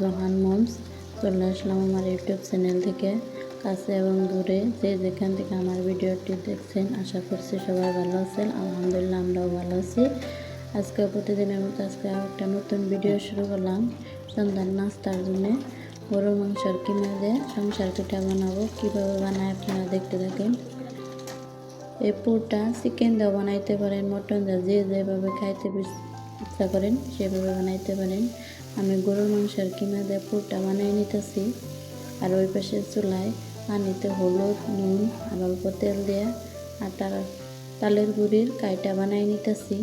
Johann moms, চলে আসলাম আমার YouTube channel থেকে। কাছে এবং দূরে যে যেখান থেকে আমার ভিডিওটি দেখছেন, আশা করছি সবাই ভালো আছেন। আলহামদুলিল্লাহ আমরাও ভালো আছি। আজকে প্রতিদিনের মতো আজকে একটা নতুন ভিডিও শুরু করলাম, সন্ধ্যার নাস্তার জন্য। গরুর মাংসর কিমা দিয়ে সংসার পিঠা বানাবো কীভাবে বানায় আপনারা দেখতে থাকেন। এই পুরটা চিকেন দিয়ে বানাইতে পারেন, মটন দিয়ে যে যেভাবে খাইতে ইচ্ছা করেন, সেভাবে বানাইতে পারেন। আমি গরুর মাংসের কিমা দিয়ে পুরটা বানিয়ে নিতেছি। আর ওই পাশে চুলায় পানিতে হলুদ, নুন আর অল্প তেল দিয়ে আটা তালের গুড়ির কাইটা বানিয়ে নিতেছি।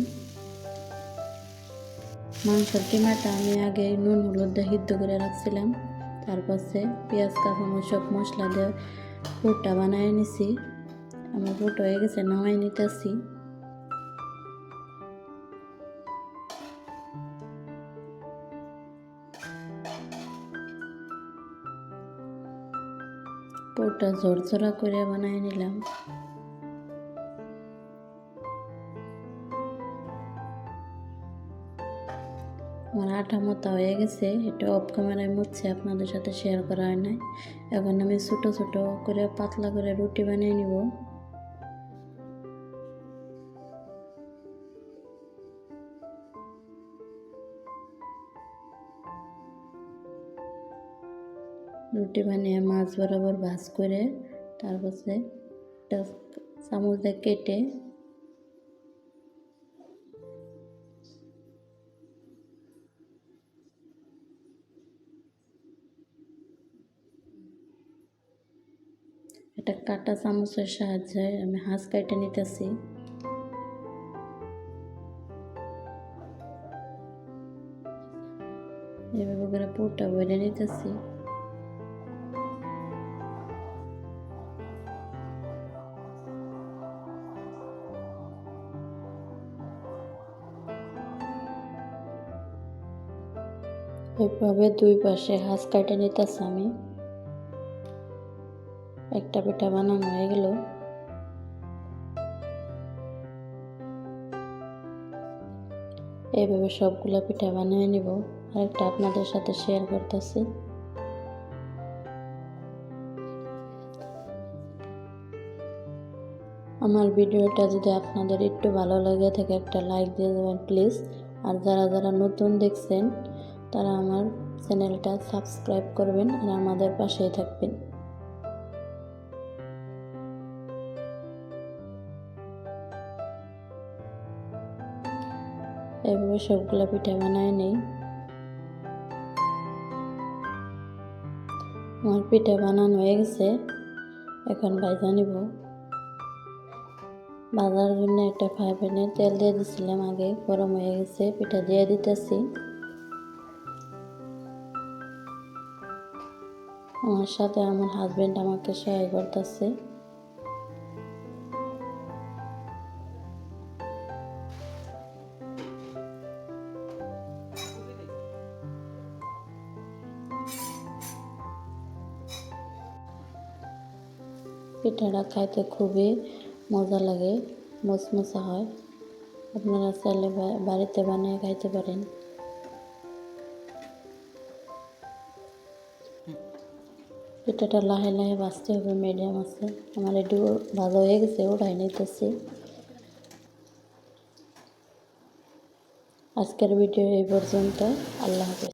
মাংসের কিমাটা আমি আগে নুন, হলুদ দিয়ে সিদ্ধ করে রাখছিলাম। তারপরে পেঁয়াজ কাঁচামরিচ সব মশলা দিয়ে পুরটা বানিয়ে নিছি। আমার পুট হয়ে গেছে নামাই নিতেছি। পুরটা ঝরঝরা করে বানিয়ে নিলাম। আমার আটা মতো হয়ে গেছে, এটা অফ ক্যামেরায় মুছছে আপনাদের সাথে শেয়ার করা হয় নাই। এখন আমি ছোটো ছোটো করে পাতলা করে রুটি বানিয়ে নিব। রুটি বানিয়ে মাছ বরাবর ভাজ করে তারপরে একটা কেটে এটা কাটা চামচের সাহায্যে আমি হাঁস কাটে নিতেছি। এভাবে করে পুরটা বইলে নিতেছি। এভাবে দুই পাশে হাঁস কাটে নিতেছি আমি। একটা পিঠা বানানো হয়ে গেল। এইভাবে সবগুলো পিঠা বানিয়ে নিব। আরেকটা আপনাদের সাথে শেয়ার করতেছি। আমার ভিডিওটা যদি আপনাদের একটু ভালো লাগে থাকে একটা লাইক দিয়ে দেবেন প্লিজ আর যারা যারা নতুন দেখছেন তারা আমার চ্যানেলটা সাবস্ক্রাইব করবেন আর আমাদের পাশেই থাকবেন। এভাবে সবগুলো পিঠা বানায় নেই। আমার পিঠা বানানো হয়ে গেছে। এখন ভাজা নিব। বাজার জন্য একটা ফ্রাই প্যানে তেল দিয়ে দিছিলাম আগে, গরম হয়ে গেছে, পিঠা দিয়ে দিতেছি। আমার সাথে আমার হাজব্যান্ড আমাকে সহায় করতেছে। পিঠাটা খাইতে খুবই মজা লাগে, মচমচা হয়। আপনারা চাইলে বাড়িতে বানিয়ে খাইতে পারেন। পিঠাটা লাহে লাহে বাঁচতে হবে মিডিয়াম আছে। আমার একটু ভালো হয়ে গেছে ওটাই নিতেছি। আজকের ভিডিও এই পর্যন্ত। আল্লাহ হাফেজ।